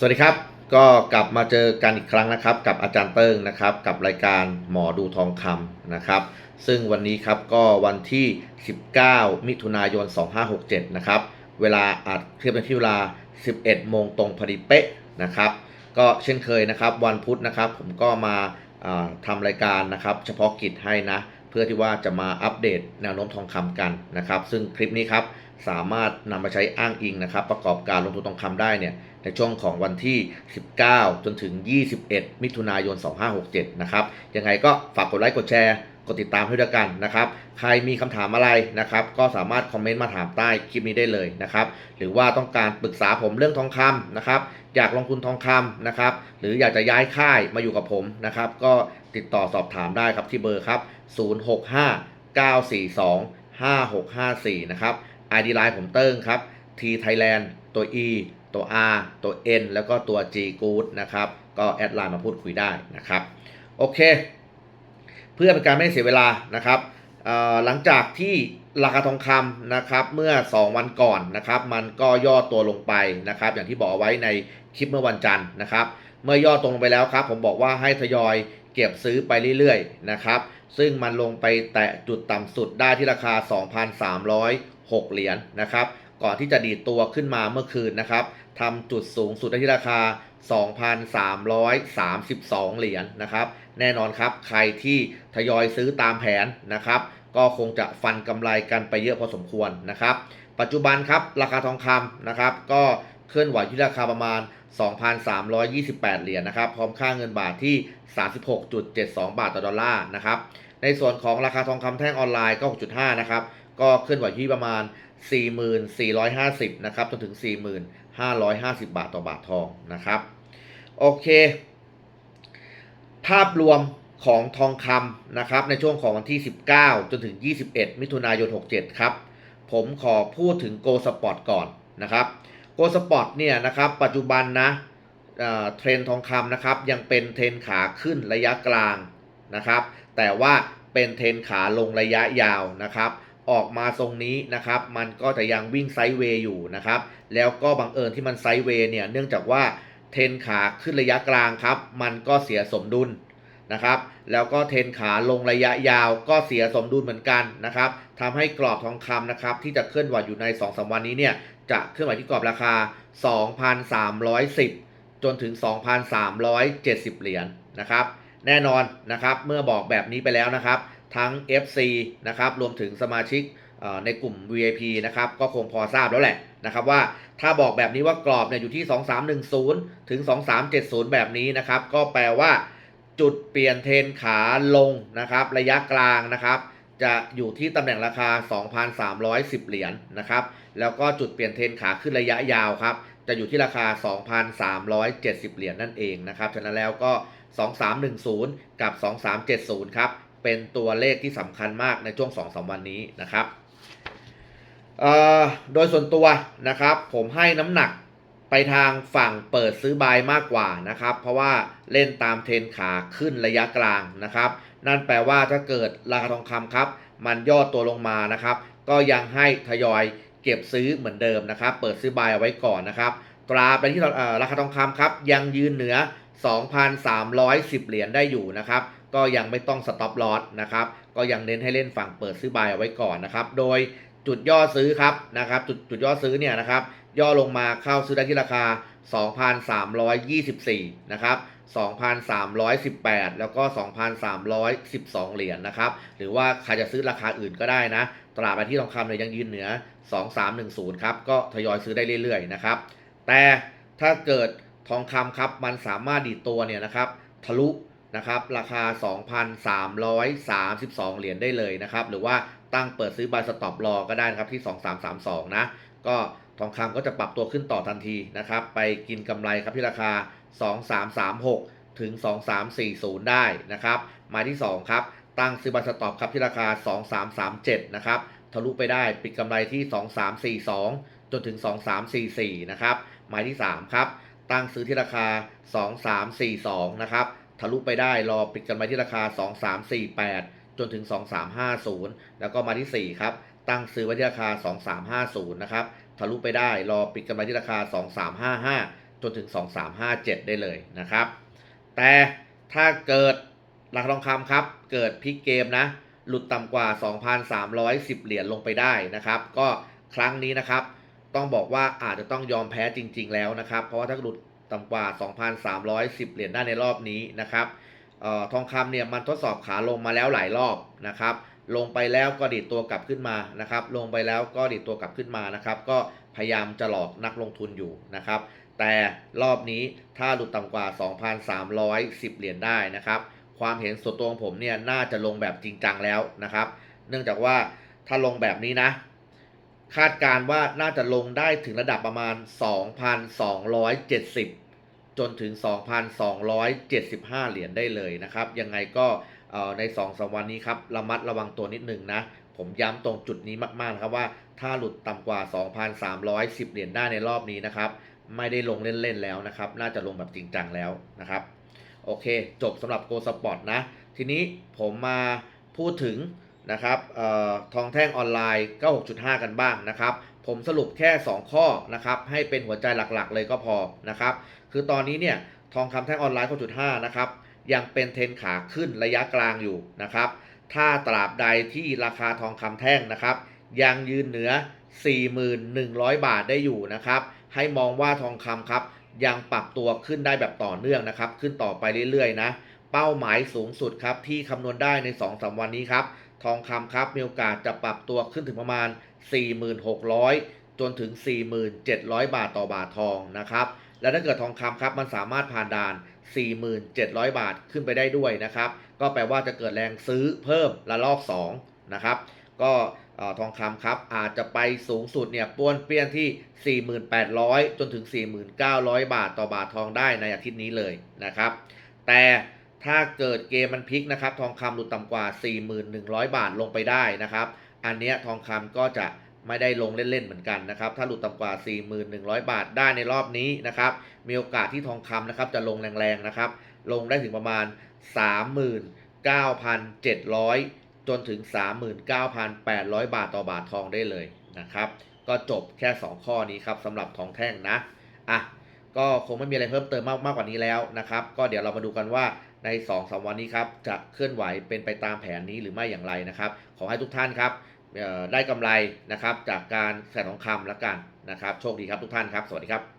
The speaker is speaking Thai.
สวัสดีครับ ก็กลับมาเจอกันอีกครั้งนะครับ กับอาจารย์เติ้งนะครับ กับรายการหมอดูทองคำนะครับ ซึ่งวันนี้ครับก็วันที่ 19 มิถุนายน 2567 นะครับ เวลาอาจเทียบกันที่เวลา 11 โมงตรงพอดีเป๊ะนะครับ ก็เช่นเคยนะครับ วันพุธนะครับ ผมก็มาอ่าทำรายการนะครับ เฉพาะกิจให้นะ เพื่อที่ว่าจะมาอัปเดตแนวโน้มทองคำกันนะครับ ซึ่งคลิปนี้ครับ สามารถนำมาใช้อ้างอิงนะครับ ประกอบการลงทุนทองคำได้เนี่ยในช่วงของวันที่ 19 จนถึง 21 มิถุนายน 2567 นะครับ ยังไงก็ฝากกดไลค์กดแชร์ กดติดตามให้ด้วยกันนะครับ ใครมีคำถามอะไรนะครับ ก็สามารถคอมเมนต์มาถามใต้คลิปนี้ได้เลยนะครับ หรือว่าต้องการปรึกษาผมเรื่องทองคำนะครับ อยากลงทุนทองคำนะครับ หรืออยากจะย้ายค่ายมาอยู่กับผมนะครับ ก็ติดต่อสอบถามได้ครับที่เบอร์ครับ 065 942 5654 นะครับ ID Line ผมเติ้งครับ T Thailand ตัว E ตัว R ตัว N แล้วก็ตัว G Good นะครับ ก็แอดไลน์มาพูดคุยได้นะครับ โอเค เพื่อเป็นการไม่เสียเวลานะครับหลังจากที่ราคาทองคำนะครับเมื่อ 2 วันก่อนนะครับมันก็ย่อตัวลงไปนะครับ อย่างที่บอกไว้ในคลิปเมื่อวันจันทร์นะครับ เมื่อย่อตรงลงไปแล้วครับ ผมบอกว่าให้ทยอยเก็บซื้อไปเรื่อยๆนะครับ ซึ่งมันลงไปแตะจุดต่ำสุดได้ที่ราคา 6 เหรียญนะครับ ก่อนที่จะดีดตัวขึ้นมาเมื่อคืนนะครับทำจุดสูงสุดได้ที่ราคา 2,332 เหรียญนะครับ แน่นอนครับ ใครที่ทยอยซื้อตามแผนนะครับ ก็คงจะฟันกำไรกันไปเยอะพอสมควรนะครับ ปัจจุบันครับราคาทองคำนะครับ ก็เคลื่อนไหวที่ราคาประมาณ 2,328 เหรียญนะครับ พร้อมค่าเงินบาทที่ 36.72 บาทต่อดอลลาร์นะครับ ในส่วนของราคาทองคำแท่งออนไลน์ก็ 6.5 นะครับ ก็เคลื่อนไหวที่ประมาณ 4450นะครับจนถึง 4550 บาทต่อบาททองนะครับโอเค ภาพรวมของทองคำนะครับในช่วงของวันที่ 19 จนถึง 21 มิถุนายน 67 ครับ ผมขอพูดถึง Go Spot ก่อนนะครับ Go Spot เนี่ยนะครับปัจจุบันนะเทรนทองคำนะครับยังเป็นเทรนขาขึ้นระยะกลางนะครับ แต่ว่าเป็นเทรนขาลงระยะยาวนะครับ ออกมาทรงนี้นะครับ มันก็จะยังวิ่งไซด์เวย์อยู่นะครับ แล้วก็บังเอิญที่มันไซด์เวย์เนี่ย เนื่องจากว่าเทนขาขึ้นระยะกลางครับ มันก็เสียสมดุลนะครับ แล้วก็เทนขาลงระยะยาวก็เสียสมดุลเหมือนกันนะครับทำให้กรอบทองคำนะครับ ที่จะเคลื่อนไหวอยู่ใน2อสวันนี้เนี่ย จะเคลื่อนไหวที่กรอบราคา 2,310 จนถึง 2,370 เหรียญนะครับ แน่นอนนะครับ เมื่อบอกแบบนี้ไปแล้วนะครับ ทั้ง FC นะครับรวมถึงสมาชิกในกลุ่ม VIP นะครับก็คงพอทราบแล้วแหละนะครับว่าถ้าบอกแบบนี้ว่ากรอบเนี่ยอยู่ที่ 2310 ถึง 2370 แบบนี้นะครับก็แปลว่าจุดเปลี่ยนเทนขาลงนะครับระยะกลางนะครับจะอยู่ที่ตำแหน่งราคา 2,310 เหรียญนะครับแล้วก็จุดเปลี่ยนเทนขาขึ้นระยะยาวครับจะอยู่ที่ราคา 2,370 เหรียญนั่นเองนะครับฉะนั้นแล้วก็ 2310 กับ 2370 ครับ เป็นตัวเลขที่สำคัญมากในช่วง2-3วันนี้นะครับโดยส่วนตัวนะครับ ผมให้น้ำหนักไปทางฝั่งเปิดซื้อบายมากกว่านะครับ เพราะว่าเล่นตามเทรนขาขึ้นระยะกลางนะครับ นั่นแปลว่าถ้าเกิดราคาทองคำครับ มันย่อตัวลงมานะครับ ก็ยังให้ทยอยเก็บซื้อเหมือนเดิมนะครับ เปิดซื้อบายเอาไว้ก่อนนะครับ ตราไปที่ราคาทองคำครับ ยังยืนเหนือ 2,310 เหรียญได้อยู่นะครับ ก็ยังไม่ต้องสต็อปลอสนะครับ ก็ยังเน้นให้เล่นฝั่งเปิดซื้อบายเอาไว้ก่อนนะครับ โดยจุดย่อซื้อครับนะครับจุดจุดย่อซื้อเนี่ยนะครับ ย่อลงมาเข้าซื้อได้ที่ราคา 2,324 นะครับ 2,318 แล้วก็ 2,312 เหรียญนะครับ หรือว่าใครจะซื้อราคาอื่นก็ได้นะ ตลาดไปที่ทองคำเนี่ยยังยืนเหนือ 2310 ครับ ก็ทยอยซื้อได้เรื่อยๆ นะครับ แต่ถ้าเกิดทองคำครับมันสามารถดีดตัวเนี่ยนะครับ ทะลุ นะครับราคา 2,332 เหรียญได้เลยนะครับ หรือว่าตั้งเปิดซื้อบายสต็อปรอก็ได้นะครับที่ 2332 นะ ก็ทองคำก็จะปรับตัวขึ้นต่อทันทีนะครับ ไปกินกำไรครับที่ราคา 2336 ถึง 2340 ได้นะครับ มาที่ 2 ครับ ตั้งซื้อบายสต็อปครับที่ราคา 2337 นะครับ ทะลุไปได้ปิดกำไรที่ 2342 จนถึง 2344 นะครับ หมายที่ 3 ครับ ตั้งซื้อที่ราคา 2342 นะครับ ทะลุไปได้รอปิดกันไปที่ราคา 2348 จนถึง 2350 แล้วก็มาที่ 4 ครับ ตั้งซื้อไว้ที่ราคา 2350 นะครับ ทะลุไปได้รอปิดกันไปที่ราคา 2355 จนถึง 2357 ได้เลยนะครับ แต่ถ้าเกิดราคาทองคำครับ เกิดพลิกเกมนะ หลุดต่ำกว่า 2,310 เหรียญลงไปได้นะครับ ก็ครั้งนี้นะครับ ต้องบอกว่าอาจจะต้องยอมแพ้จริง ๆ แล้วนะครับ เพราะว่าถ้าหลุด ต่ำกว่า 2,310 เหรียญได้ในรอบนี้นะครับออทองคำเนี่ยมันทดสอบขาลงมาแล้วหลายรอบนะครับ ลงไปแล้วก็ดีดตัวกลับขึ้นมานะครับ ลงไปแล้วก็ดีดตัวกลับขึ้นมานะครับ ก็พยายามจะหลอกนักลงทุนอยู่นะครับ แต่รอบนี้ถ้าหลุดต่ำกว่า 2,310 เหรียญได้นะครับ ความเห็นส่วนตัวของผมเนี่ยน่าจะลงแบบจริงจังแล้วนะครับ เนื่องจากว่าถ้าลงแบบนี้นะ คาดการณ์ว่าน่าจะลงได้ถึงระดับประมาณ 2,270 จนถึง 2,275 เหรียญได้เลยนะครับ ยังไงก็เอ่อใน2อสวันนี้ครับระมัดระวังตัวนิดนึงนะ ผมย้ำตรงจุดนี้มากๆนะครับว่าถ้าหลุดต่ำกว่า 2,310 เหรียญได้ในรอบนี้นะครับ ไม่ได้ลงเล่น ๆ แล้วนะครับ น่าจะลงแบบจริงจังแล้วนะครับ โอเค จบสำหรับ Go Spot นะ ทีนี้ผมมาพูดถึง นะครับออทองแท่งออนไลน์ 96.5 กันบ้างนะครับ ผมสรุปแค่ 2 ข้อนะครับให้เป็นหัวใจหลักๆ เลยก็พอนะครับ คือตอนนี้เนี่ยทองคำแท่งออนไลน์ 9.5 นะครับยังเป็นเทรนขาขึ้นระยะกลางอยู่นะครับ ถ้าตราบใดที่ราคาทองคำแท่งนะครับ ยังยืนเหนือ 4,100 บาทได้อยู่นะครับ ให้มองว่าทองคำครับ ยังปรับตัวขึ้นได้แบบต่อเนื่องนะครับ ขึ้นต่อไปเรื่อยๆนะ เป้าหมายสูงสุดครับที่คำนวณได้ใน 2-3 วันนี้ครับ ทองคำครับมีโอกาสจะปรับตัวขึ้นถึงประมาณ 4,600 จนถึง 4,700 บาทต่อบาททองนะครับ และถ้าเกิดทองคำครับมันสามารถผ่านด่าน 4,700 บาทขึ้นไปได้ด้วยนะครับ ก็แปลว่าจะเกิดแรงซื้อเพิ่มละลอก2นะครับ ก็ทองคำครับอาจจะไปสูงสุดเนี่ยป้วนเปี้ยนที่ 4,800 จนถึง 4,900 บาทต่อบาททองได้ในอาทิตย์นี้เลยนะครับ แต่ ถ้าเกิดเกมมันพลิกนะครับ ทองคำหลุดต่ำกว่า4,100 บาทลงไปได้นะครับ อันเนี้ยทองคำก็จะไม่ได้ลงเล่นๆเหมือนกันนะครับ ถ้าหลุดต่ำกว่า4,100 บาทได้ในรอบนี้นะครับ มีโอกาสที่ทองคำนะครับจะลงแรงๆนะครับ ลงได้ถึงประมาณ 39,700 จนถึง 39,800 บาทต่อบาททองได้เลยนะครับ ก็จบแค่ 2 ข้อนี้ครับสำหรับทองแท่งนะ อะ ก็คงไม่มีอะไรเพิ่มเติมมากมากกว่านี้แล้วนะครับ ก็เดี๋ยวเรามาดูกันว่า ใน2อสวันนี้ครับจะเคลื่อนไหวเป็นไปตามแผนนี้หรือไม่อย่างไรนะครับ ขอให้ทุกท่านครับได้กำไรนะครับจากการใส่ทองคำและกันนะครับ โชคดีครับทุกท่านครับ สวัสดีครับ